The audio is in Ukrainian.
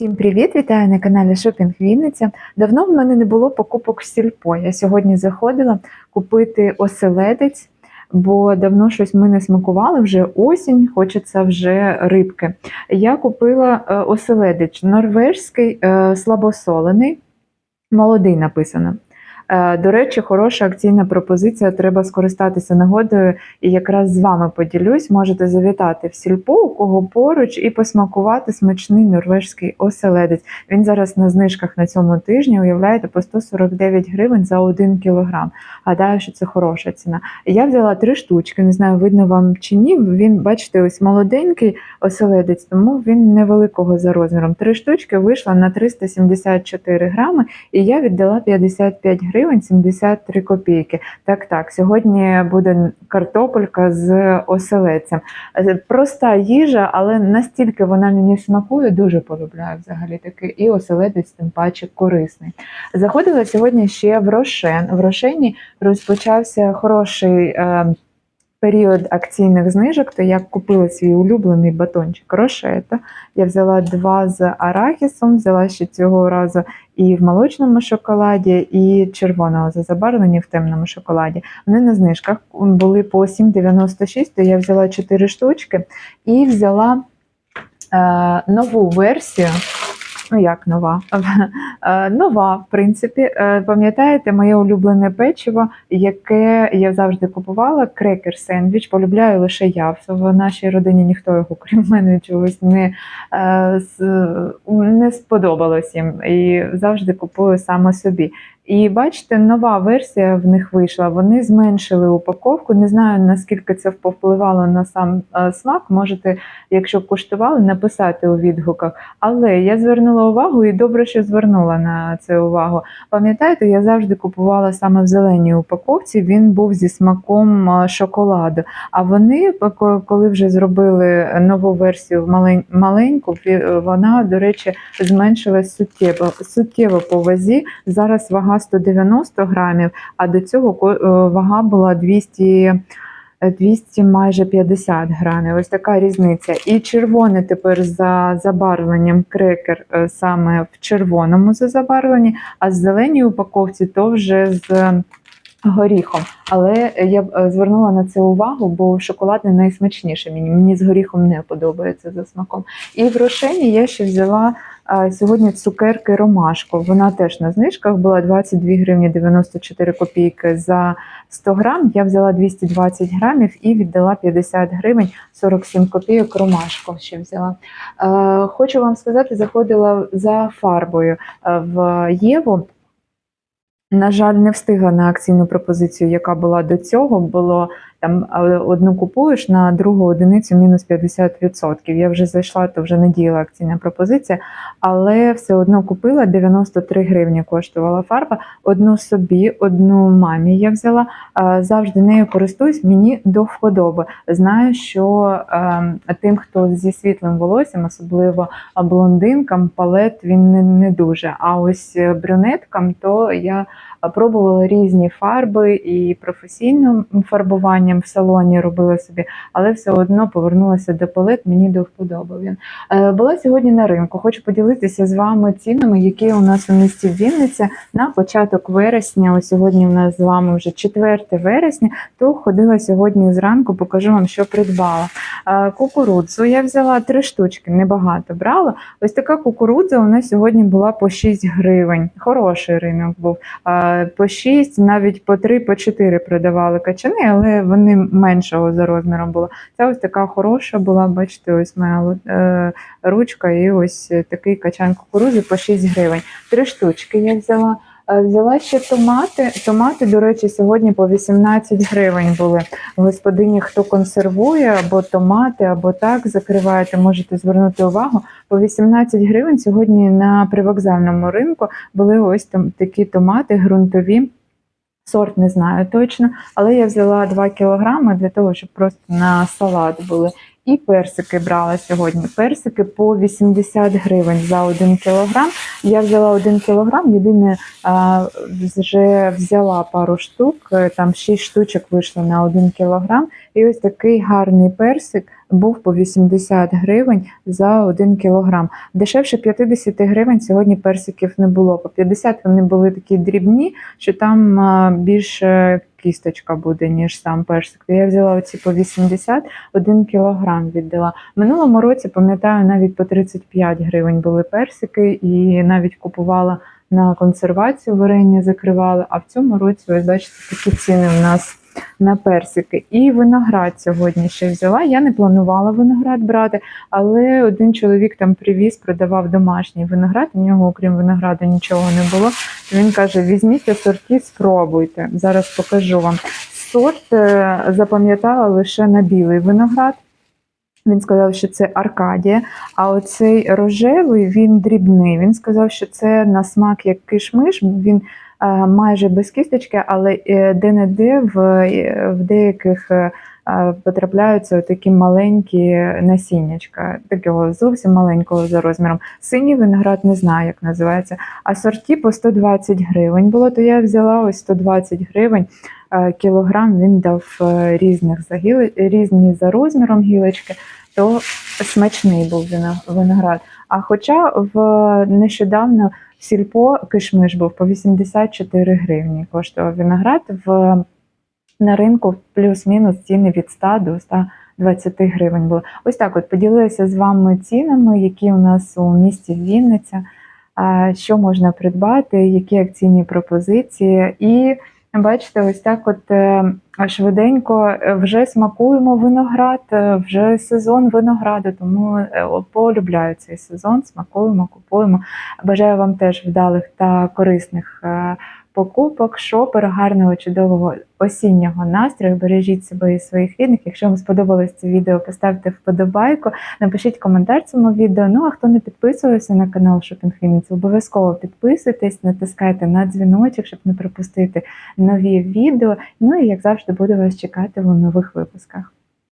Всім привіт! Вітаю на каналі Шопінг Вінниця. Давно в мене не було покупок в сільпо. Я сьогодні заходила купити оселедець, бо давно щось ми не смакували, вже осінь, хочеться вже рибки. Я купила е, оселедець норвежський, е, слабосолений, молодий написано. Е, До речі, хороша акційна пропозиція. Треба скористатися нагодою і якраз з вами поділюсь. Можете завітати в сільпо, у кого поруч, і посмакувати смачний норвежський оселедець. Він зараз на знижках на цьому тижні, уявляєте, по 149 гривень за 1 кілограм. Гадаю, що це хороша ціна. Я взяла три штучки, не знаю, видно вам чи ні. Він, бачите, ось молоденький оселедець, тому він невеликого за розміром. Три штучки вийшло на 374 грами, і я віддала 55 гривень 73 копійки. Так, так, сьогодні буде картопелька з оселедцем. Е, Проста їжа, але настільки вона мені смакує, дуже полюбляю взагалі таки. І оселедець, тим паче корисний. Заходила сьогодні ще в Рошен. В Рошені розпочався хороший. Е, Період акційних знижок, то я купила свій улюблений батончик рошета. Я взяла два з арахісом, взяла ще цього разу і в молочному шоколаді, і червоного за забарвлення в темному шоколаді. Вони на знижках були по 7,96, то я взяла 4 штучки і взяла е, нову версію. Ну, як нова? Е, Нова, в принципі. Е, Пам'ятаєте, моє улюблене печиво, яке я завжди купувала, крекер сендвіч. Полюбляю лише я. В нашій родині ніхто його, крім мене, чогось не, е, не сподобалось їм. І завжди купую саме собі. І бачите, нова версія в них вийшла. Вони зменшили упаковку. Не знаю наскільки це повпливало на сам е, смак. Можете, якщо куштували, написати у відгуках. Але я звернула увагу і добре, що звернула на це увагу. Пам'ятаєте, я завжди купувала саме в зеленій упаковці. Він був зі смаком е, шоколаду. А вони, коли вже зробили нову версію маленьку, вона, до речі, зменшилась суттєво, суттєво по вазі. Зараз вага 190 грамів, а до цього е, вага була 200 е, 200 майже 50 грамів. Ось така різниця. І червоне тепер за забарвленням крекер е, саме в червоному за забарвленні, а з зеленій упаковці то вже з горіхом. Але я е, звернула на це увагу, бо шоколад не найсмачніше. Мені мені з горіхом не подобається за смаком. І в рошені я ще взяла сьогодні цукерки ромашко. Вона теж на знижках була 22 гривні 94 копійки за 100 грам. Я взяла 220 грамів і віддала 50 гривень 47 копійок ромашко ще взяла. Е, хочу вам сказати, заходила за фарбою е, в Єву. На жаль, не встигла на акційну пропозицію, яка була до цього. Було там одну купуєш на другу одиницю мінус 50%. Я вже зайшла, то вже не діяла акційна пропозиція, але все одно купила 93 гривні коштувала фарба. Одну собі, одну мамі я взяла. Завжди нею користуюсь, мені до вподоби. Знаю, що е, тим, хто зі світлим волоссям, особливо блондинкам, палет він не, не дуже. А ось е, брюнеткам, то я пробувала різні фарби і професійним фарбуванням в салоні робила собі, але все одно повернулася до палет, мені до вподоби він. Е, Була сьогодні на ринку. Хочу поділитися з вами цінами, які у нас у місті Вінниця на початок вересня. Ось сьогодні у нас з вами вже 4 вересня. То ходила сьогодні зранку, покажу вам, що придбала. Е, Кукурудзу я взяла три штучки, небагато брала. Ось така кукурудза у нас сьогодні була по 6 гривень. Хороший ринок був. По 6, навіть по 3, по 4 продавали качани, але вони меншого за розміром були. Це ось така хороша була, бачите, ось моя е, ручка і ось такий качан кукурузи по 6 гривень. Три штучки я взяла. Е, Взяла ще томати. Томати, до речі, сьогодні по 18 гривень були. Господині, хто консервує або томати, або так закриваєте, можете звернути увагу. По 18 гривень сьогодні на привокзальному ринку були ось там такі томати ґрунтові. Сорт не знаю точно, але я взяла 2 кілограми для того, щоб просто на салат були. І персики брала сьогодні. Персики по 80 гривень за 1 кілограм. Я взяла 1 кілограм, єдине вже взяла пару штук, е, там 6 штучок вийшло на 1 кілограм. І ось такий гарний персик був по 80 гривень за 1 кілограм. Дешевше 50 гривень сьогодні персиків не було. По 50 вони були такі дрібні, що там більше кісточка буде, ніж сам персик. Я взяла оці по 80, 1 кілограм віддала. Минулому році, пам'ятаю, навіть по 35 гривень були персики, і навіть купувала на консервацію варення закривала. А в цьому році, ось бачите, такі ціни в нас на персики. І виноград сьогодні ще взяла. Я не планувала виноград брати, але один чоловік там привіз, продавав домашній виноград. У нього, окрім винограду, нічого не було. Він каже: візьміть сорті, спробуйте. Зараз покажу вам. Сорт е, запам'ятала лише на білий виноград. Він сказав, що це Аркадія, а оцей рожевий він дрібний. Він сказав, що це на смак як кишмиш. Він майже без кісточки, але е, де-не-де в, е, в деяких е, е, потрапляються такі маленькі насіннячка, такого зовсім маленького за розміром. Синій виноград не знаю, як називається. А сорті по 120 гривень було, то я взяла ось 120 гривень. Е, Кілограм він дав е, різних за гіли, різні за розміром гілочки, то смачний був виноград. А хоча в нещодавно в сільпо кишмиш був по 84 гривні коштував виноград в на ринку плюс-мінус ціни від 100 до 120 гривень були. Ось так от поділилася з вами цінами, які у нас у місті Вінниця, що можна придбати, які акційні пропозиції. І бачите, ось так от е, швиденько е, вже смакуємо виноград, е, вже сезон винограду, тому полюбляю цей сезон, смакуємо, купуємо. Бажаю вам теж вдалих та корисних покупок, шопер, гарного, чудового осіннього настрою. Бережіть себе і своїх рідних. Якщо вам сподобалось це відео, поставте вподобайку, напишіть коментар цьому відео. Ну а хто не підписувався на канал Шопінг Вінниці, обов'язково підписуйтесь, натискайте на дзвіночок, щоб не пропустити нові відео. Ну і як завжди буду вас чекати у нових випусках.